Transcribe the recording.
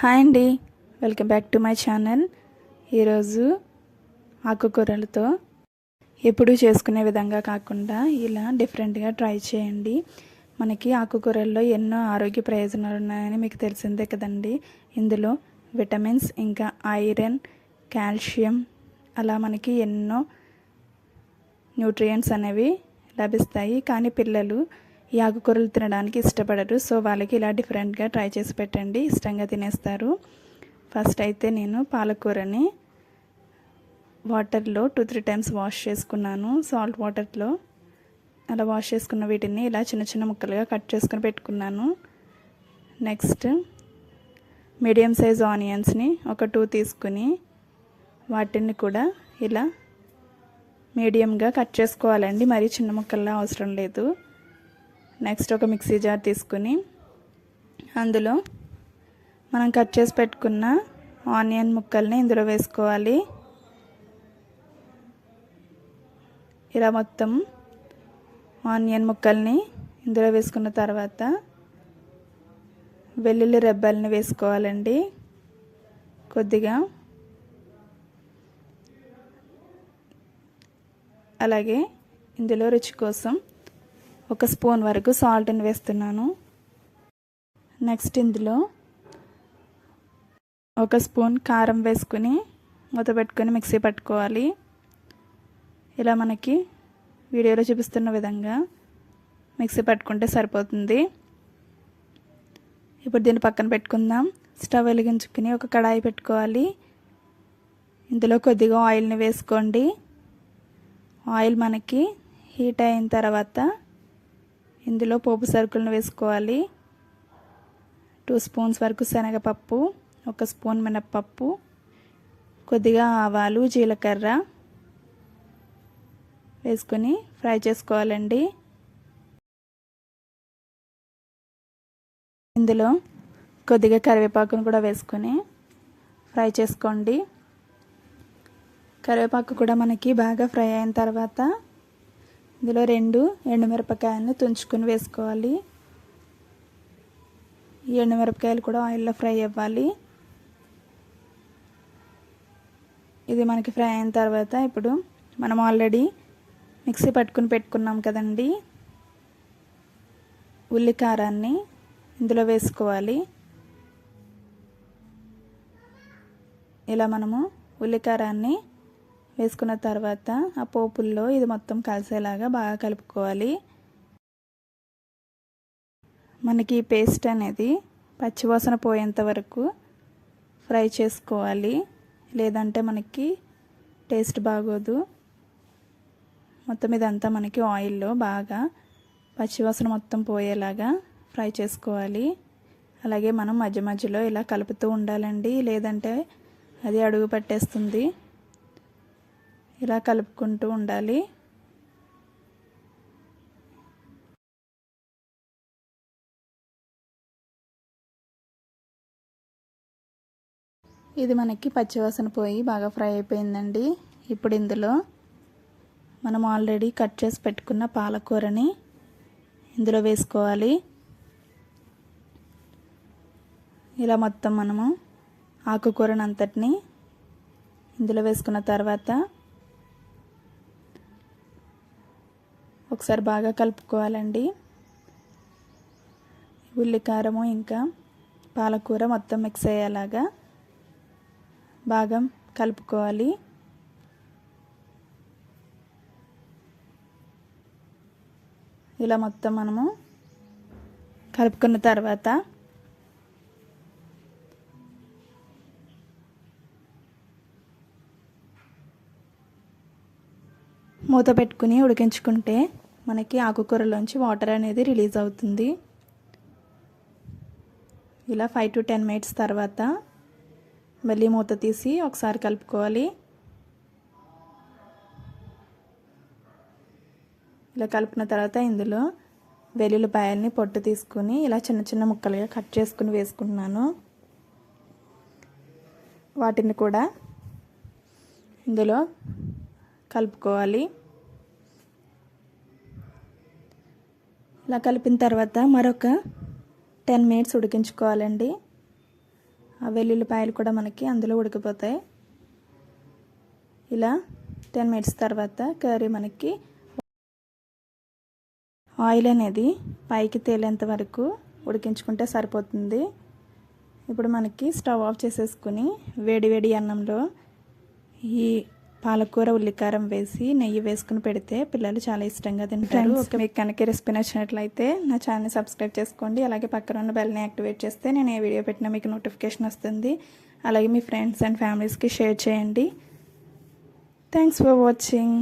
Hi అండి. Welcome back to my channel. ఈరోజు ఆకుకూరలతో ఎప్పుడూ చేసుకునే విధంగా కాకుండా ఇలా డిఫరెంట్గా ట్రై చేయండి. మనకి ఆకుకూరల్లో ఎన్నో ఆరోగ్య ప్రయోజనాలు ఉన్నాయని మీకు తెలిసిందే కదండి. ఇందులో విటమిన్స్ ఇంకా ఐరన్ కాల్షియం అలా మనకి ఎన్నో న్యూట్రియంట్స్ అనేవి లభిస్తాయి. కానీ పిల్లలు ఈ ఆకుకూరలు తినడానికి ఇష్టపడరు. సో వాళ్ళకి ఇలా డిఫరెంట్గా ట్రై చేసి పెట్టండి. ఇష్టంగా తినేస్తారు. ఫస్ట్ అయితే నేను పాలకూరని వాటర్లో టూ త్రీ టైమ్స్ వాష్ చేసుకున్నాను. సాల్ట్ వాటర్లో అలా వాష్ చేసుకున్న వీటిని ఇలా చిన్న చిన్న ముక్కలుగా కట్ చేసుకుని పెట్టుకున్నాను. నెక్స్ట్ మీడియం సైజ్ ఆనియన్స్ని ఒక టూ తీసుకుని వాటిని కూడా ఇలా మీడియంగా కట్ చేసుకోవాలండి. మరీ చిన్న ముక్కల్లా అవసరం లేదు. నెక్స్ట్ ఒక మిక్సీ జార్ తీసుకుని అందులో మనం కట్ చేసి పెట్టుకున్న ఆనియన్ ముక్కల్ని ఇందులో వేసుకోవాలి. ఇలా మొత్తం ఆనియన్ ముక్కల్ని ఇందులో వేసుకున్న తర్వాత వెల్లుల్లి రెబ్బల్ని వేసుకోవాలండి. కొద్దిగా అలాగే ఇందులో రుచి కోసం ఒక స్పూన్ వరకు సాల్ట్ని వేస్తున్నాను. నెక్స్ట్ ఇందులో ఒక స్పూన్ కారం వేసుకుని మూత పెట్టుకొని మిక్సీ పట్టుకోవాలి. ఇలా మనకి వీడియోలో చూపిస్తున్న విధంగా మిక్సీ పట్టుకుంటే సరిపోతుంది. ఇప్పుడు దీన్ని పక్కన పెట్టుకుందాం. స్టవ్ వెలిగించుకుని ఒక కడాయి పెట్టుకోవాలి. ఇందులో కొద్దిగా ఆయిల్ని వేసుకోండి. ఆయిల్ మనకి హీట్ అయిన తర్వాత ఇందులో పోపు సరుకులను వేసుకోవాలి. టూ స్పూన్స్ వరకు శనగపప్పు ఒక స్పూన్ మినప్పప్పు కొద్దిగా ఆవాలు జీలకర్ర వేసుకొని ఫ్రై చేసుకోవాలండి. ఇందులో కొద్దిగా కరివేపాకును కూడా వేసుకొని ఫ్రై చేసుకోండి. కరివేపాకు కూడా మనకి బాగా ఫ్రై అయిన తర్వాత ఇందులో రెండు ఎండుమిరపకాయలను తుంచుకొని వేసుకోవాలి. ఈ ఎండుమిరపకాయలు కూడా ఆయిల్లో ఫ్రై అవ్వాలి. ఇది మనకి ఫ్రై అయిన తర్వాత ఇప్పుడు మనం ఆల్రెడీ మిక్సీ పట్టుకుని పెట్టుకున్నాం కదండి. ఉల్లి కారాన్ని ఇందులో వేసుకోవాలి. ఇలా మనము ఉల్లికారాన్ని వేసుకున్న తర్వాత ఆ పోపుల్లో ఇది మొత్తం కలిసేలాగా బాగా కలుపుకోవాలి. మనకి ఈ పేస్ట్ అనేది పచ్చివాసన పోయేంత వరకు ఫ్రై చేసుకోవాలి. లేదంటే మనకి టేస్ట్ బాగోదు. మొత్తం ఇదంతా మనకి ఆయిల్లో బాగా పచ్చివాసన మొత్తం పోయేలాగా ఫ్రై చేసుకోవాలి. అలాగే మనం మధ్య మధ్యలో ఇలా కలుపుతూ ఉండాలండి. లేదంటే అది అడుగు పట్టేస్తుంది. ఇలా కలుపుకుంటూ ఉండాలి. ఇది మనకి పచ్చివాసన పోయి బాగా ఫ్రై అయిపోయిందండి. ఇప్పుడు ఇందులో మనం ఆల్రెడీ కట్ చేసి పెట్టుకున్న పాలకూరని ఇందులో వేసుకోవాలి. ఇలా మొత్తం మనము ఆకుకూరని అంతటిని ఇందులో వేసుకున్న తర్వాత ఒకసారి బాగా కలుపుకోవాలండి. ఉల్లికారము ఇంకా పాలకూర మొత్తం మిక్స్ అయ్యేలాగా బాగా కలుపుకోవాలి. ఇలా మొత్తం మనము కలుపుకున్న తర్వాత మూత పెట్టుకుని ఉడికించుకుంటే మనకి ఆకుకూరలోంచి వాటర్ అనేది రిలీజ్ అవుతుంది. ఇలా ఫైవ్ టు టెన్ మినిట్స్ తర్వాత మళ్ళీ మూత తీసి ఒకసారి కలుపుకోవాలి. ఇలా కలిపిన తర్వాత ఇందులో వెల్లుల్లిపాయల్ని పొట్టు తీసుకుని ఇలా చిన్న చిన్న ముక్కలుగా కట్ చేసుకుని వేసుకుంటున్నాను. వాటిని కూడా ఇందులో కలుపుకోవాలి. ఇలా కలిపిన తర్వాత మరొక టెన్ మినిట్స్ ఉడికించుకోవాలండి. ఆ వెల్లుల్లిపాయలు కూడా మనకి అందులో ఉడికిపోతాయి. ఇలా టెన్ మినిట్స్ తర్వాత కర్రీ మనకి ఆయిల్ అనేది పైకి తేలేంత వరకు ఉడికించుకుంటే సరిపోతుంది. ఇప్పుడు మనకి స్టవ్ ఆఫ్ చేసేసుకుని వేడి వేడి అన్నంలో ఈ పాలకూర ఉల్లికారం వేసి నెయ్యి వేసుకుని పెడితే పిల్లలు చాలా ఇష్టంగా తింటారు. ఓకే మీకు కనుక రెసిపీ నచ్చినట్లయితే నా ఛానల్ సబ్స్క్రైబ్ చేసుకోండి. అలాగే పక్కన ఉన్న బెల్ని యాక్టివేట్ చేస్తే నేను ఏ వీడియో పెట్టినా మీకు నోటిఫికేషన్ వస్తుంది. అలాగే మీ ఫ్రెండ్స్ అండ్ ఫ్యామిలీస్కి షేర్ చేయండి. Thanks for watching